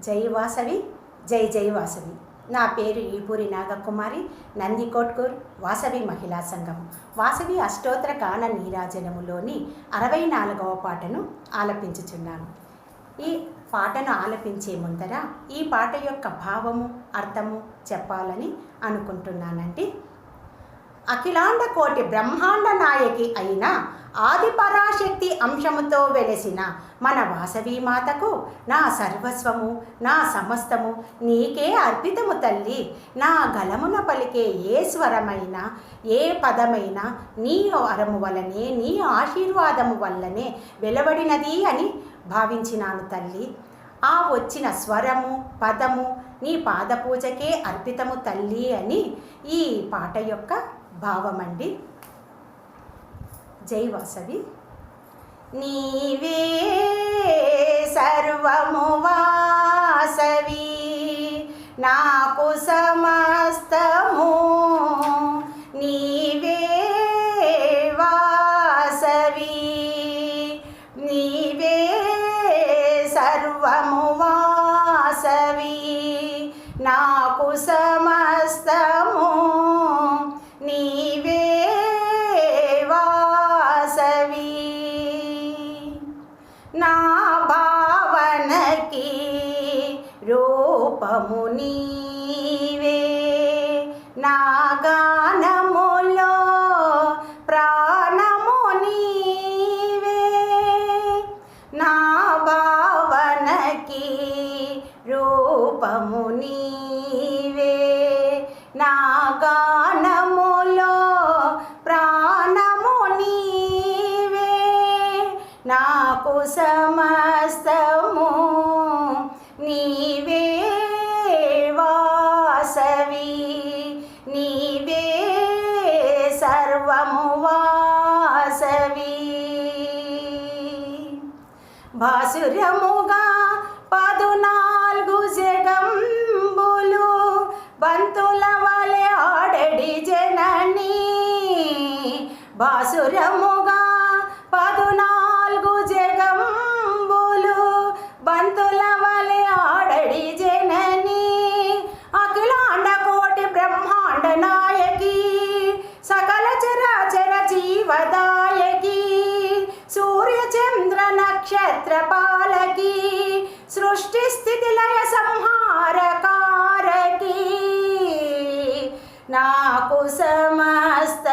జై వాసవి జై జై వాసవి. నా పేరు ఈపూరి నాగకుమారి నందికోట్కూర్ వాసవి మహిళా సంఘం. వాసవి అష్టోత్తర గాన నీరాజనములోని అరవై నాలుగవ పాటను ఆలపించుచున్నాను. ఈ పాటను ఆలపించే ముందర ఈ పాట యొక్క భావము అర్థము చెప్పాలని అనుకుంటున్నానండి. అఖిలాండ కోటి బ్రహ్మాండ నాయకి అయిన ఆది పరాశక్తి అంశముతో వెలసిన మన వాసవి మాతకు నా సర్వస్వము నా సమస్తము నీకే అర్పితము తల్లి. నా గలమున పలికే ఏ స్వరమైన ఏ పదమైన నీ వరము వలనే నీ ఆశీర్వాదము వల్లనే వెలువడినది అని భావించినాను తల్లి. ఆ వచ్చిన స్వరము పదము నీ పాదపూజకే అర్పితము తల్లి అని ఈ పాట యొక్క భావమండి. జై వాసవి. నీవే సర్వము వాసవి. నాకు సమస్తము నీవే వాసవి. నీవే సర్వము వాసవి. నాకు సమస్తము రూపము నీవే నా గానములో ప్రాణము నీవే. నా భావనకి రూపము నీ వాసవి భాసురముగా పదునాలుగు జగంబులు బంతుల వలె ఆడడి జనని. భాసురముగా పదునాలుగు జగంబులు బంతుల వలె ఆడడి జనని. అఖిలాండ కోటి బ్రహ్మాండ నాయ छत्रपालकी सृष्टि स्थिति लय संहार की। नाकु समस्त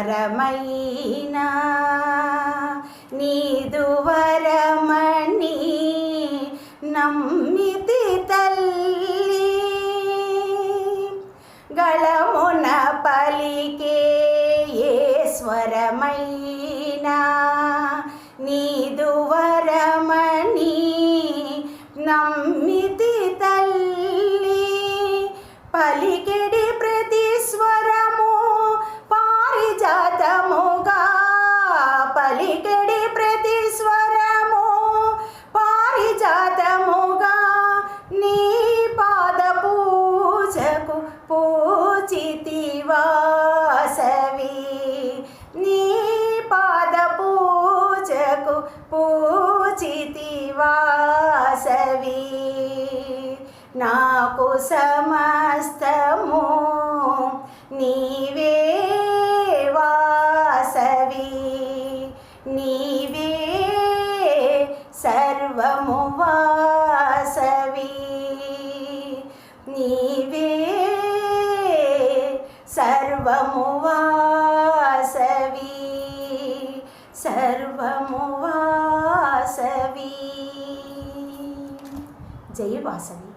స్వరమైనా నీదు వరమణి నమ్మితి తల్లి. గళమున పలికే ఏ స్వరమైనా నీదు పలికెడి ప్రతి స్వరము పారిజాతముగా నీ పాద పూజకు పూచితివాసవి నీ పాద పూజకు పూచితివాసవి నాకు సమస్తము నీవే సర్వము వాసవి జయ వాసవి